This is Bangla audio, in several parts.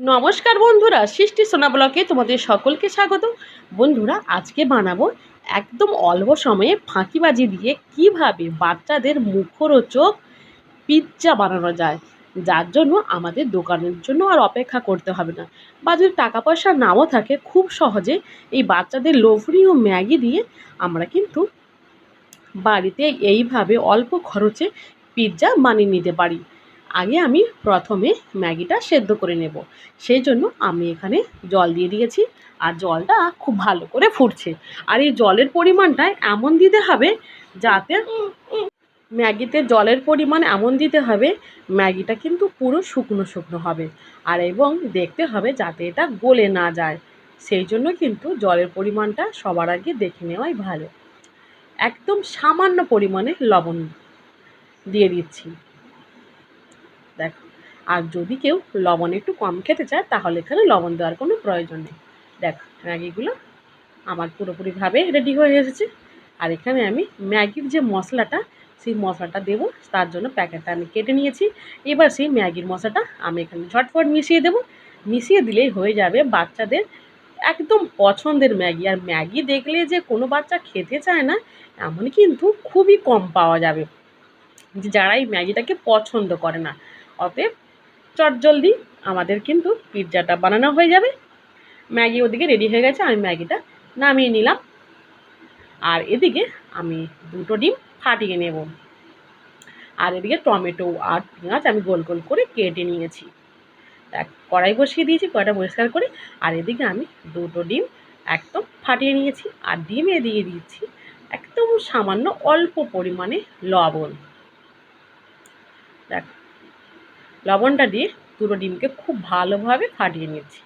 নমস্কার বন্ধুরা, সৃষ্টি সোনা ব্লকে তোমাদের সকলকে স্বাগত। বন্ধুরা, আজকে বানাবো একদম অল্প সময়ে ফাঁকিবাজি দিয়ে কীভাবে বাচ্চাদের মুখরোচক পিৎজা বানানো যায়। যার জন্য আমাদের দোকানের জন্য আর অপেক্ষা করতে হবে না। বা যদি টাকা পয়সা নাও থাকে, খুব সহজে এই বাচ্চাদের লোভনীয় ম্যাগি দিয়ে আমরা কিন্তু বাড়িতে এইভাবে অল্প খরচে পিৎজা বানিয়ে নিতে পারি। আগে আমি প্রথমে ম্যাগিটা সেদ্ধ করে নেব। সেই জন্য আমি এখানে জল দিয়ে দিয়েছি আর জলটা খুব ভালো করে ফুটছে। আর এই জলের পরিমাণটা এমন দিতে হবে যাতে ম্যাগিতে জলের পরিমাণ এমন দিতে হবে, ম্যাগিটা কিন্তু পুরো শুকনো শুকনো হবে। আর এবং দেখতে হবে যাতে এটা গলে না যায়। সেই জন্য কিন্তু জলের পরিমাণটা সবার আগে দেখে নেওয়াই ভালো। একদম সামান্য পরিমাণে লবণ দিয়ে দিচ্ছি। দেখো। আর যদি কেউ লবণ একটু কম খেতে চায়, তাহলে এখানে লবণ দেওয়ার কোনো প্রয়োজন নেই। দেখো, ম্যাগিগুলো আমার পুরোপুরিভাবে রেডি হয়ে এসেছে। আর এখানে আমি ম্যাগির যে মশলাটা, সেই মশলাটা দেবো, তার জন্য প্যাকেটটা আমি কেটে নিয়েছি। এবার সেই ম্যাগির মশলাটা আমি এখানে ঝটফট মিশিয়ে দেবো। মিশিয়ে দিলেই হয়ে যাবে বাচ্চাদের একদম পছন্দের ম্যাগি। আর ম্যাগি দেখলে যে কোনো বাচ্চা খেতে চায় না এমন কিন্তু খুবই কম পাওয়া যাবে। যারা এই ম্যাগিটাকে পছন্দ করে না। অতএব চটজলদি আমাদের কিন্তু পিৎজাটা বানানো হয়ে যাবে। ম্যাগি ওদিকে রেডি হয়ে গেছে, আমি ম্যাগিটা নামিয়ে নিলাম। আর এদিকে আমি দুটো ডিম ফাটিয়ে নেব। আর এদিকে টমেটো আর পেঁয়াজ আমি গোল গোল করে কেটে নিয়েছি। কড়াই বসিয়ে দিয়েছি, কড়াইটা পরিষ্কার করে। আর এদিকে আমি দুটো ডিম একদম ফাটিয়ে নিয়েছি আর ডিমে দিয়ে দিয়েছি একদম সামান্য অল্প পরিমাণে লবণ। দেখ লবণটা দিয়ে দুটো ডিমকে খুব ভালোভাবে ফাটিয়ে নিচ্ছি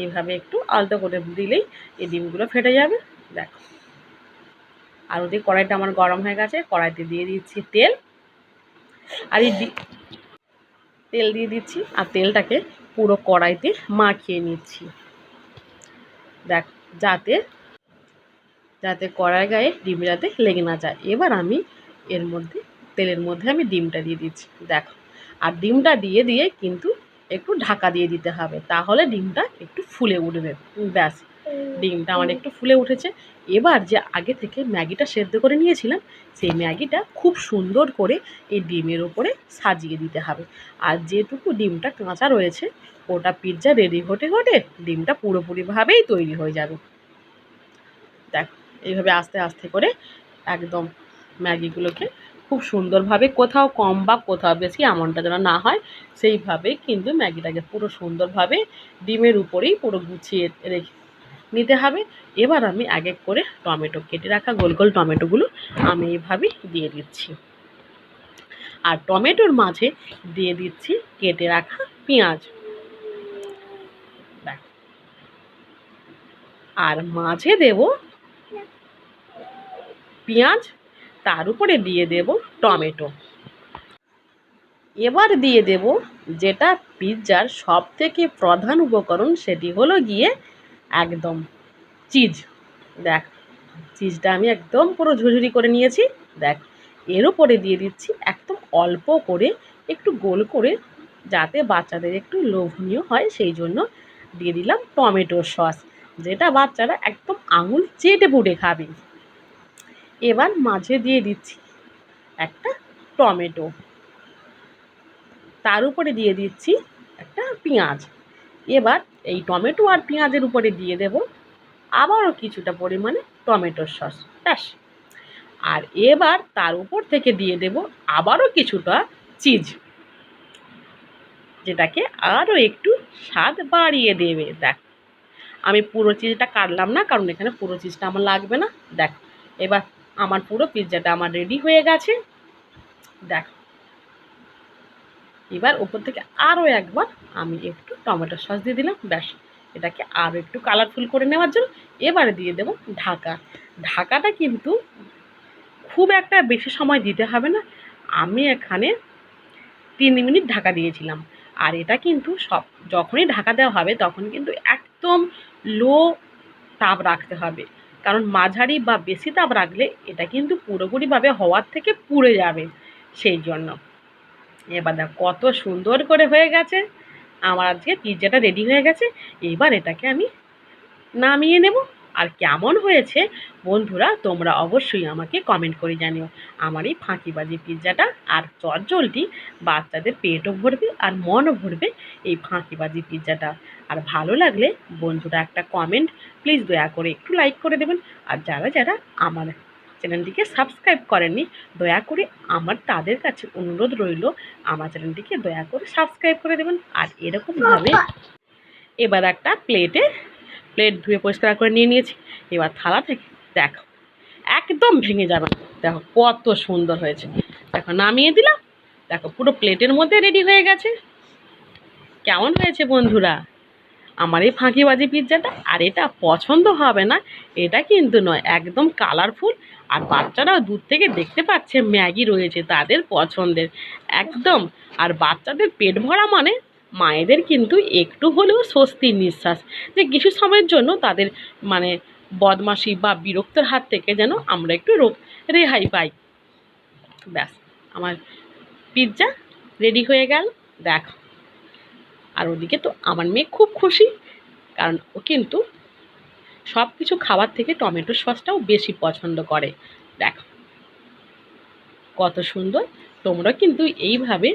এইভাবে একটু আলতো করে দিলেই এই ডিমগুলো ফেটে যাবে। দেখ। আর ওদিকে কড়াইটা আমার গরম হয়ে গেছে, কড়াইতে দিয়ে দিচ্ছি তেল। আর এই তেল দিয়ে দিচ্ছি আর তেলটাকে পুরো কড়াইতে মাখিয়ে নিচ্ছি। দেখ, যাতে যাতে কড়াই গায়ে ডিম যাতে লেগে না যায়। এবার আমি এর মধ্যে, তেলের মধ্যে আমি ডিমটা দিয়ে দিচ্ছি। দেখো। আর ডিমটা দিয়ে দিয়ে কিন্তু একটু ঢাকা দিয়ে দিতে হবে, তাহলে ডিমটা একটু ফুলে উঠবে। ব্যাস, ডিমটা আমার একটু ফুলে উঠেছে। এবার যে আগে থেকে ম্যাগিটা সেদ্ধ করে নিয়েছিলাম, সেই ম্যাগিটা খুব সুন্দর করে এই ডিমের ওপরে সাজিয়ে দিতে হবে। আর যেটুকু ডিমটা কাঁচা রয়েছে, ওটা পিৎজা রেডি হতে হতে ডিমটা পুরোপুরিভাবেই তৈরি হয়ে যাবে। দেখ, এইভাবে আস্তে আস্তে করে একদম ম্যাগিগুলোকে খুব সুন্দরভাবে কোথাও কম বা কোথাও বেশি এমনটা যেন না হয় সেইভাবেই কিন্তু ম্যাগিটাকে পুরো সুন্দরভাবে ডিমের উপরেই পুরো গুছিয়ে রেখে নিতে হবে। এবার আমি এক এক করে টমেটো কেটে রাখা গোল গোল টমেটোগুলো আমি এইভাবেই দিয়ে দিচ্ছি। আর টমেটোর মাঝে দিয়ে দিচ্ছি কেটে রাখা পেঁয়াজ। আর মাঝে দেব পেঁয়াজ তার উপরে দিয়ে দেব টমেটো। এবার দিয়ে দেব যেটা পিৎজার সব থেকে প্রধান উপকরণ, সেটি হলো গিয়ে একদম চিজ। দেখ, চিজটা আমি একদম পুরো ঝুঝুরি করে নিয়েছি। দেখ, এর উপরে দিয়ে দিচ্ছি একদম অল্প করে একটু গোল করে, যাতে বাচ্চাদের একটু লোভনীয় হয়, সেই জন্য দিয়ে দিলাম টমেটো সস, যেটা বাচ্চারা একদম আঙুল চেটে পুটে খাবে। এবার মাঝে দিয়ে দিচ্ছি একটা টমেটো। তার উপরে দিয়ে দিচ্ছি একটা পেঁয়াজ। এবার এই টমেটো আর পেঁয়াজের উপরে দিয়ে দেব আবারও কিছুটা পরিমাণে টমেটোর সস, ব্যাস। আর এবার তার উপর থেকে দিয়ে দেব আবারও কিছুটা চিজ, যেটাকে আরও একটু স্বাদ বাড়িয়ে দেবে। দেখ, আমি পুরো চিজটা কাটলাম না, কারণ এখানে পুরো চিজটা আমার লাগবে না। দেখ, এবার আমার পুরো পিৎজাটা আমার রেডি হয়ে গেছে। দেখ। এবার ওপর থেকে আরও একবার আমি একটু টমেটো সস দিয়ে দিলাম, ব্যাস। এটাকে আরও একটু কালারফুল করে নেওয়ার জন্য এবারে দিয়ে দেবো ঢাকা। ঢাকাটা কিন্তু খুব একটা বেশি সময় দিতে হবে না। আমি এখানে তিন মিনিট ঢাকা দিয়েছিলাম। আর এটা কিন্তু সব, যখনই ঢাকা দেওয়া হবে তখন কিন্তু একদম লো তাপ রাখতে হবে। কারণ মাঝারি বা বেশি তাপ রাখলে এটা কিন্তু পুরোপুরিভাবে হওয়ার থেকে পুড়ে যাবে সেই জন্য। এবার দেখ, কত সুন্দর করে হয়ে গেছে। আমার আজকে পিজ্জাটা রেডি হয়ে গেছে। এবার এটাকে আমি নামিয়ে নেব। আর কেমন হয়েছে বন্ধুরা তোমরা অবশ্যই আমাকে কমেন্ট করে জানিও। আমার এই ফাঁকিবাজি পিৎজাটা আর চটজলটি বাচ্চাদের পেটও ভরবে আর মনও ভরবে এই ফাঁকিবাজি পিৎজাটা আর ভালো লাগলে বন্ধুরা একটা কমেন্ট প্লিজ দয়া করে একটু লাইক করে দেবেন। আর যারা যারা আমার চ্যানেলটিকে সাবস্ক্রাইব করেননি দয়া করে আমার তাদের কাছে অনুরোধ রইল আমার চ্যানেলটিকে দয়া করে সাবস্ক্রাইব করে দেবেন। আর এরকমভাবে এবার একটা প্লেটে প্লেট ধুয়ে পরিষ্কার করে নিয়ে নিয়েছি। এবার থালা থেকে দেখো, একদম ভেঙে যাবে। দেখো কত সুন্দর হয়েছে। দেখো নামিয়ে দিলাম। দেখো পুরো প্লেটের মধ্যে রেডি হয়ে গেছে। কেমন হয়েছে বন্ধুরা? আমার এই ফাঁকিবাজি পিৎজাটা আর এটা পছন্দ হবে না, এটা কিন্তু নয়, একদম কালারফুল আর বাচ্চারাও দূর থেকে দেখতে পাচ্ছে ম্যাগি রয়েছে তাদের পছন্দের। একদম। আর বাচ্চাদের পেট ভরা মানে মায়েদের কিন্তু একটু হলেও স্বস্তির নিঃশ্বাস। যে কিছু সময়ের জন্য তাদের মানে বদমাশি বা বিরক্তের হাত থেকে যেন আমরা একটু রেহাই পাই। ব্যাস, আমার পিৎজা রেডি হয়ে গেল। দেখো, আর ওদিকে তো আমার মেয়ে খুব খুশি, কারণ ও কিন্তু সব কিছু খাবার থেকে টমেটো সসটাও বেশি পছন্দ করে। দেখো, কত সুন্দর, তোমরা কিন্তু এইভাবে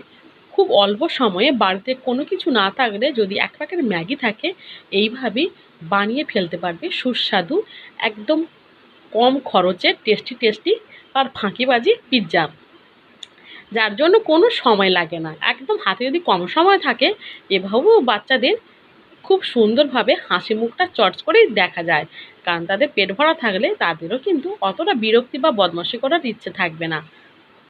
খুব অল্প সময়ে বাড়িতে কোনো কিছু না থাকলে যদি এক প্যাকেট ম্যাগি থাকে, এইভাবেই বানিয়ে ফেলতে পারবে সুস্বাদু, একদম কম খরচে টেস্টি টেস্টি আর ফাঁকিবাজি পিৎজা যার জন্য কোনো সময় লাগে না। একদম হাতে যদি কম সময় থাকে, এভাবেও বাচ্চাদের খুব সুন্দরভাবে হাসি মুখটা চটস করেই দেখা যায়। কারণ তাদের পেট ভরা থাকলে তাদেরও কিন্তু অতটা বিরক্তি বা বদমাশি করার ইচ্ছে থাকবে না।